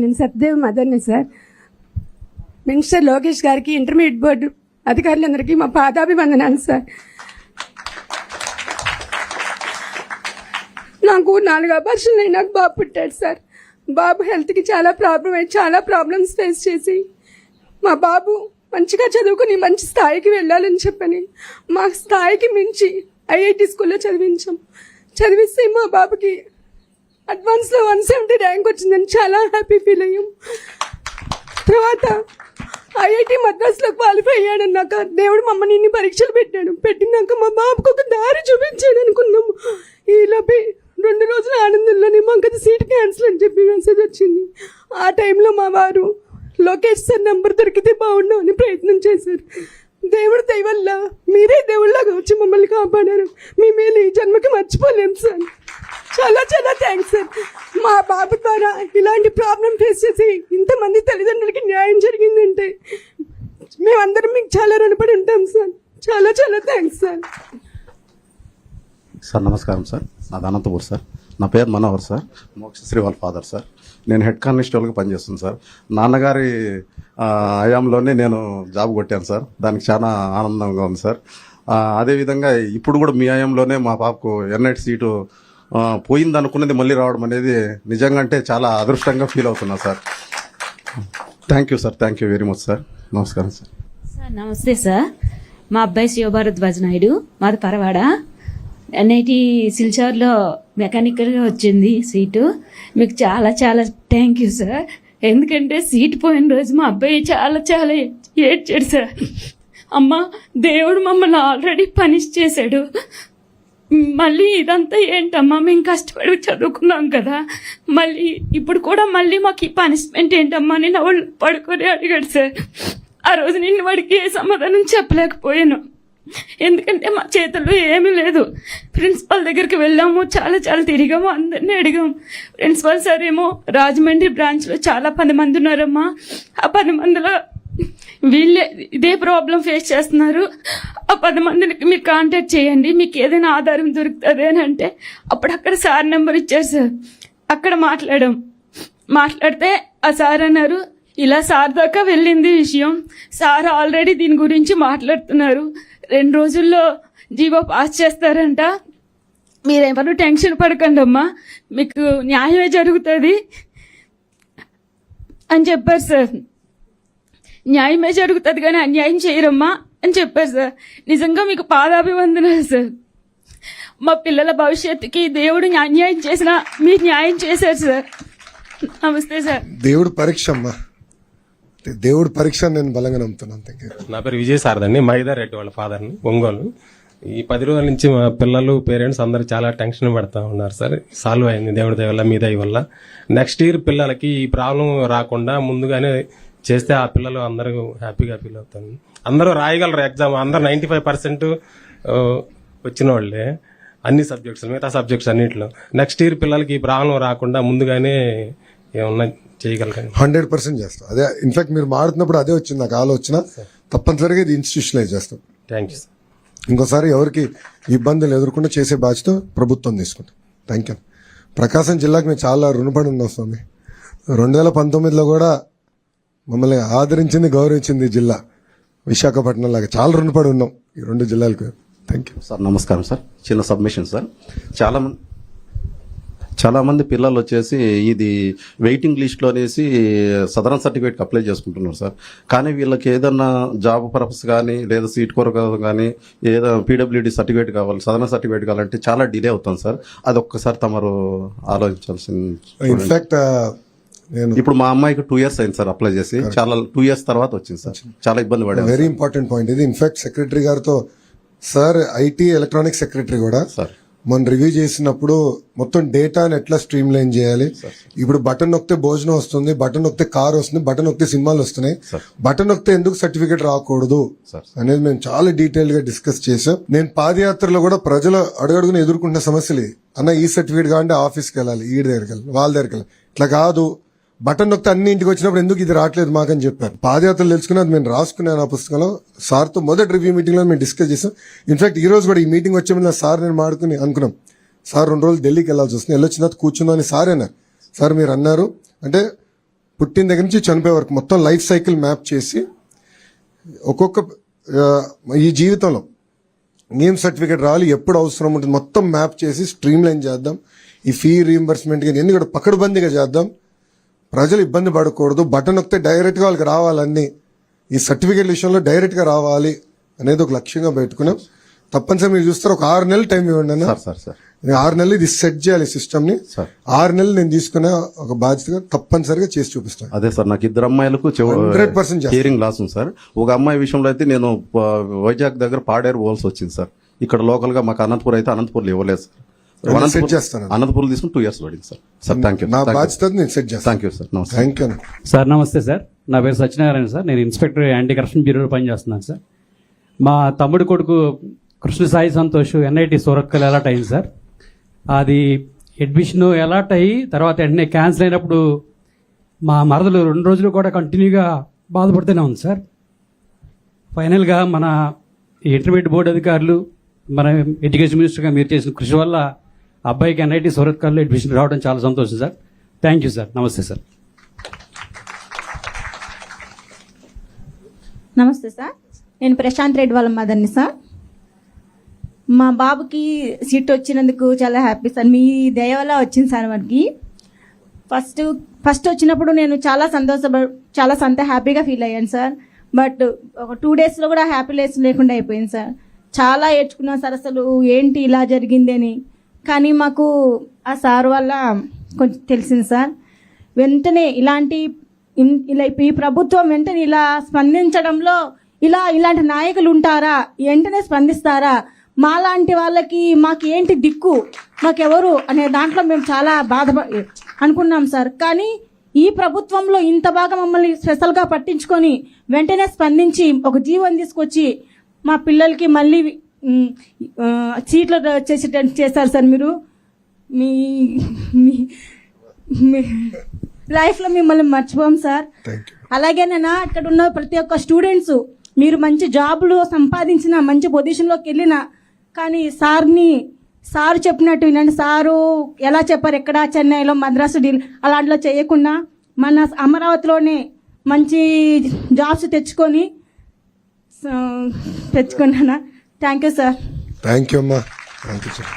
నేను సత్యదేవ్ మదర్ని sir. Minister Lokesh గారికి ఇంటర్మీడియట్ బోర్డు అధికారులందరికీ మా పాదాభివందనాలు సార్. నాకు నాలుగు అపర్షన్లు నాకు బాబు పుట్టాడు సార్. బాబు హెల్త్కి చాలా ప్రాబ్లం అయ్యి చాలా ప్రాబ్లమ్స్ ఫేస్ చేసి మా బాబు మంచిగా చదువుకుని మంచి స్థాయికి వెళ్ళాలని చెప్పని మా స్థాయికి మించి ఐఐటి స్కూల్లో చదివించాం. చదివిస్తే మా బాబుకి అడ్వాన్స్లో వన్ సెవెంటీ ర్యాంక్ వచ్చిందని చాలా హ్యాపీ ఫీల్ అయ్యాం. తర్వాత ఐఐటి మద్రాసులో క్వాలిఫై అయ్యాడన్నాక దేవుడు మమ్మల్ని ఇన్ని పరీక్షలు పెట్టాడు. పెట్టినాక మా బాబుకు ఒక దారి చూపించాడు అనుకున్నాము ఈలోపే రెండు రోజుల ఆనందంలోనే మాకు అది సీట్ క్యాన్సిల్ అని చెప్పి మెసేజ్ వచ్చింది. ఆ టైంలో మా వారు లోకేష్ సార్ నెంబర్ దొరికితే బాగుండు అని ప్రయత్నం చేశారు. దేవుడు దయవల్ల మీరే దేవుళ్ళగా వచ్చి మమ్మల్ని కాపాడారు. మీ మేలు ఈ జన్మకి మర్చిపోలేము సార్. చాలా చాలా థ్యాంక్స్ సార్ మా బాబు ద్వారా ఇలాంటి ప్రాబ్లం ఫేస్ చేసి ఇంతమంది తల్లిదండ్రులకి న్యాయం జరిగిందంటే మేమందరం మీకు చాలా రుణపడి ఉంటాం సార్ చాలా చాలా థ్యాంక్స్ సార్ సార్ నమస్కారం సార్ నాది అనంతపూర్ సార్ నా పేరు మనోహర్ సార్ మోక్షశ్రీ వాళ్ళ ఫాదర్ సార్ నేను హెడ్ కానిస్టేబుల్గా పనిచేస్తాను సార్ నాన్నగారి హయాంలోనే నేను జాబ్ కొట్టాను సార్ దానికి చాలా ఆనందంగా ఉంది సార్ అదేవిధంగా ఇప్పుడు కూడా మీ హయాంలోనే మా పాపకు ఎన్ఐటి సీటు పోయింది అనుకున్నది మళ్ళీ రావడం అనేది నిజంగా అంటే చాలా అదృష్టంగా ఫీల్ అవుతున్నా sir. Thank you sir. Thank you very much sir. నమస్కారం సార్. సార్ నమస్తే సార్. మా అబ్బాయి శివభారద్వాజ్ నాయుడు మాది పరవాడ. ఎన్ఐటి సిల్చార్లో మెకానికల్గా వచ్చింది సీటు. మీకు చాలా చాలా థ్యాంక్ యూ సార్. ఎందుకంటే సీట్ పోయిన రోజు మా అబ్బాయి చాలా చాలా ఏడ్చాడు సార్. అమ్మ దేవుడు మమ్మల్ని ఆల్రెడీ పనిష్ చేశాడు. మళ్ళీ ఇదంతా ఏంటమ్మా? మేము కష్టపడి చదువుకున్నాం కదా. మళ్ళీ ఇప్పుడు కూడా మళ్ళీ మాకు ఈ పనిష్మెంట్ ఏంటమ్మా? అని నా వాళ్ళు పడుకొని అడిగాడు సార్. ఆ రోజు నేను వాడికి ఏ సమాధానం చెప్పలేకపోయాను. ఎందుకంటే మా చేతుల్లో ఏమీ లేదు. ప్రిన్సిపల్ దగ్గరికి వెళ్ళాము. చాలా చాలా తిరిగాము. అందరినీ అడిగాము ప్రిన్సిపల్ సార్ ఏమో రాజమండ్రి బ్రాంచ్లో చాలా పది మంది ఉన్నారమ్మా. ఆ పది మందిలో వీళ్ళే ఇదే ప్రాబ్లం ఫేస్ చేస్తున్నారు. ఆ పది మందిని మీరు కాంటాక్ట్ చేయండి. మీకు ఏదైనా ఆధారం దొరుకుతుంది అని అంటే అప్పుడు అక్కడ సార్ నెంబర్ ఇచ్చారు సార్. అక్కడ మాట్లాడాం. మాట్లాడితే ఆ సార్ అన్నారు ఇలా సార్ దాకా వెళ్ళింది విషయం. సార్ ఆల్రెడీ దీని గురించి మాట్లాడుతున్నారు. రెండు రోజుల్లో జీవో పాస్ చేస్తారంట. మీరేమన్నా టెన్షన్ పడకండి అమ్మా మీకు న్యాయమే జరుగుతుంది అని చెప్పారు సార్. న్యాయమే జరుగుతుంది కానీ అన్యాయం చేయరమ్మా అని చెప్పారు సార్. నిజంగా మీకు పాదాభివందనాలు సార్. మా పిల్లల భవిష్యత్తుకి దేవుడు అన్యాయం చేసినా మీరు న్యాయం చేశారు సార్. నమస్తే సార్. దేవుడు పరీక్ష అమ్మా. దేవుడు పరీక్ష నేను బలంగా నమ్ముతున్నాను నా పేరు విజయ్ సారథి మైదా రెడ్డి వాళ్ళ ఫాదర్ని ఒంగోలు. ఈ పది రోజుల నుంచి మా పిల్లలు పేరెంట్స్ అందరూ చాలా టెన్షన్ పడతా ఉన్నారు సార్. సాల్వ్ అయింది దేవుడి దయ వల్ల మీ దయ వల్ల. నెక్స్ట్ ఇయర్ పిల్లలకి ఈ ప్రాబ్లం రాకుండా ముందుగానే చేస్తే ఆ పిల్లలు అందరూ హ్యాపీగా ఫీల్ అవుతారు. అందరూ రాయగలరు ఎగ్జామ్. అందరూ నైంటీ ఫైవ్ పర్సెంట్ వచ్చిన వాళ్ళే. అన్ని సబ్జెక్ట్స్ మిగతా సబ్జెక్ట్స్ అన్నింటిలో. నెక్స్ట్ ఇయర్ పిల్లలకి ఈ ప్రాబ్లం రాకుండా ముందుగానే ఏమన్నా చేయగలరు? హండ్రెడ్ పర్సెంట్ చేస్తాం. అదే ఇన్ఫాక్ట్ మీరు మాడుతున్నప్పుడు అదే వచ్చింది నాకు ఆలోచన. తప్పనిసరిగా ఇది ఇన్స్టిట్యూషనలైజ్ చేస్తాం. థ్యాంక్ యూ సార్ ఇంకోసారి ఎవరికి ఇబ్బందులు ఎదుర్కొంటే చేసే బాధ్యత ప్రభుత్వం తీసుకుంటాం థ్యాంక్ యూ ప్రకాశం జిల్లాకు మేము చాలా రుణపడి ఉన్నాం స్వామి. రెండు వేల పంతొమ్మిదిలో కూడా మమ్మల్ని ఆదరించింది గౌరవించింది జిల్లా విశాఖపట్నం లాగా చాలా రుణపడి ఉన్నాం ఈ రెండు జిల్లాలకు. థ్యాంక్ యూ సార్ నమస్కారం సార్. చిన్న సబ్మిషన్ సార్. చాలా మంది చాలా మంది పిల్లలు వచ్చేసి ఇది వెయిటింగ్ లిస్ట్లో అనేసి సదరన్ సర్టిఫికేట్కి అప్లై చేసుకుంటున్నారు సార్. కానీ వీళ్ళకి ఏదన్నా జాబ్ పర్పస్ కానీ లేదా సీట్ కొరకు కానీ ఏదో పీడబ్ల్యూడి సర్టిఫికేట్ కావాలి సదరన్ సర్టిఫికేట్ కావాలంటే చాలా డిలే అవుతుంది సార్. అది ఒక్కసారి తమరు ఆలోచించాల్సింది ఇన్ఫాక్ట్ నేను ఇప్పుడు మా అమ్మాయికి టూ ఇయర్స్ అయింది సార్ అప్లై చేసి. చాలా టూ ఇయర్స్ తర్వాత వచ్చింది సార్. చాలా ఇబ్బంది పడాము వెరీ ఇంపార్టెంట్ పాయింట్ ఇది ఇన్ఫాక్ట్ సెక్రటరీ గారితో సార్ ఐటీ ఎలక్ట్రానిక్ సెక్రటరీ కూడా సార్. మనం రివ్యూ చేసినప్పుడు మొత్తం డేటాని ఎట్లా స్ట్రీమ్ లైన్ చేయాలి ఇప్పుడు బటన్ నొక్కితే భోజనం వస్తుంది బటన్ నొక్కితే కార్ వస్తుంది బటన్ నొక్కితే సినిమాలు వస్తున్నాయి. బటన్ నొక్కితే ఎందుకు సర్టిఫికేట్ రాకూడదు. అనేది మేము చాలా డీటెయిల్గా డిస్కస్ చేసాం. నేను పాదయాత్రలో కూడా ప్రజలు అడుగడుగున ఎదుర్కొంటున్న సమస్యలు. అన్న ఈ సర్టిఫికేట్ కావాలంటే ఆఫీస్కి వెళ్ళాలి ఈ దగ్గరికి వెళ్ళాలి వాళ్ళ దగ్గరికి వెళ్ళాలి. ఇట్లా కాదు. బటన్ నొక్కితే అన్ని ఇంటికి వచ్చినప్పుడు ఎందుకు ఇది రావట్లేదు మాకని చెప్పారు. పాదయాత్రలు తెలుసుకున్నది మేము రాసుకున్నాను ఆ పుస్తకంలో. సార్తో మొదటి రివ్యూ మీటింగ్లో మేము డిస్కస్ చేసాం. ఇన్ఫాక్ట్ ఈ రోజు కూడా ఈ మీటింగ్ వచ్చే ముందు సార్ నేను మాడుకుని అనుకున్నాం. సార్ రెండు రోజులు ఢిల్లీకి వెళ్ళాల్సి వస్తుంది. వెళ్ళొచ్చిన తర్వాత కూర్చుందాం అని సార్ అన్నారు. సార్ మీరు అన్నారు. అంటే పుట్టిన దగ్గర నుంచి చనిపోయే వరకు మొత్తం లైఫ్ సైకిల్ మ్యాప్ చేసి ఒక్కొక్క ఈ జీవితంలో నేమ్ సర్టిఫికేట్ రావాలి ఎప్పుడు అవసరం ఉంటుంది మొత్తం మ్యాప్ చేసి స్ట్రీమ్ లైన్ చేద్దాం. ఈ ఫీ రీఎంబర్స్మెంట్ కానీ ఎందుకంటే పకడ్బందీగా చేద్దాం? ప్రజలు ఇబ్బంది పడకూడదు. బటన్ నొక్కితే డైరెక్ట్గా వాళ్ళకి రావాలన్నీ. ఈ సర్టిఫికేట్ విషయంలో డైరెక్ట్గా రావాలి అనేది ఒక లక్ష్యంగా పెట్టుకున్నాం. తప్పనిసరి మీరు చూస్తారు ఒక ఆరు నెలలు టైం ఇవ్వండి అన్న. సార్ సార్ నేను ఆరు నెలలు ఇది సెట్ చేయాలి సిస్టమ్ని. ఆరు నెలలు నేను తీసుకునే ఒక బాధ్యతగా తప్పనిసరిగా చేసి చూపిస్తాను. అదే సార్ నాకు ఇద్దరు అమ్మాయిలకు 100% చేస్తాను. హియరింగ్ లాస్ ఉంది సార్. ఒక అమ్మాయి విషయంలో అయితే నేను వైజాగ్ దగ్గర పాడేరు పోవాల్సి వచ్చింది సార్. ఇక్కడ లోకల్గా మాకు అనంతపూర్ అయితే అనంతపూర్లో ఇవ్వలేదు సార్. సెట్ చేస్తాను. అనంతపూర్ తీసుకుని టూ ఇయర్స్ పడింది సార్ సార్ థ్యాంక్ యూ నా బాధ్యత నేను సెట్ చేస్తాను. థ్యాంక్ యూ సార్ నమస్తే థ్యాంక్ యూ సార్ నమస్తే సార్ నా పేరు సత్యనారాయణ సార్ నేను ఇన్స్పెక్టర్ యాంటీ కరప్షన్ బ్యూరోలో పనిచేస్తున్నాను సార్ మా తమ్ముడు కొడుకు కృష్ణ సాయి సంతోష్ ఎన్ఐటి సూరత్కల్ అలాట్ అయింది సార్ అది అడ్మిషన్ అలాట్ అయ్యి తర్వాత వెంటనే క్యాన్సిల్ అయినప్పుడు మా మరదలు రెండు రోజులు కూడా కంటిన్యూగా బాధపడుతూనే ఉంది సార్ ఫైనల్గా మన ఇంటర్మీడియట్ బోర్డు అధికారులు మన ఎడ్యుకేషన్ మినిస్టర్గా మీరు చేసిన కృషి వల్ల అబ్బాయికి ఎన్ఐటి సూరత్కల్లో అడ్మిషన్ రావడం చాలా సంతోషం సార్. థ్యాంక్ యూ సార్ నమస్తే సార్ నమస్తే సార్ నేను ప్రశాంత్ రెడ్డి వాళ్ళ మదర్ని సార్ మా బాబుకి సీట్ వచ్చినందుకు చాలా హ్యాపీ సార్ మీ దయ వల్ల వచ్చింది సార్ వాడికి. ఫస్ట్ ఫస్ట్ వచ్చినప్పుడు నేను చాలా సంతోష చాలా సంత హ్యాపీగా ఫీల్ అయ్యాను సార్ బట్ ఒక టూ డేస్లో కూడా హ్యాపీనెస్ లేకుండా అయిపోయింది సార్ చాలా ఏడ్చుకున్నాను సార్ అసలు ఏంటి ఇలా జరిగింది అని కానీ మాకు ఆ సార్ వల్ల కొంచెం తెలిసింది సార్. వెంటనే ఇలాంటి ఇన్- ఇలా ఈ ప్రభుత్వం వెంటనే ఇలా స్పందించడంలో ఇలా ఇలాంటి నాయకులు ఉంటారా? వెంటనే స్పందిస్తారా? మాలాంటి వాళ్ళకి మాకు ఏంటి దిక్కు? మాకెవరు అనే దాంట్లో మేము చాలా బాధ అనుకున్నాం సార్. కానీ ఈ ప్రభుత్వంలో ఇంత బాగా మమ్మల్ని స్పెషల్గా పట్టించుకొని వెంటనే స్పందించి ఒక జీవం తీసుకొచ్చి మా పిల్లలకి మళ్ళీ సీట్లు చేసేటట్టు చేశారు సార్ మీరు. మీ మీ లైఫ్లో మిమ్మల్ని మర్చిపోం సార్. అలాగేనైనా ఇక్కడ ఉన్న ప్రతి ఒక్క స్టూడెంట్స్ మీరు మంచి జాబులు సంపాదించిన మంచి పొజిషన్లోకి వెళ్ళిన కానీ సార్ని సారు చెప్పినట్టు వినండి. సారు ఎలా చెప్పారు ఎక్కడ చెన్నైలో మద్రాసు డీల్ అలాంటిలో చేయకుండా మన అమరావతిలోనే మంచి జాబ్స్ తెచ్చుకొని తెచ్చుకున్నానా? Thank you sir thank you అమ్మా థ్యాంక్ యూ సార్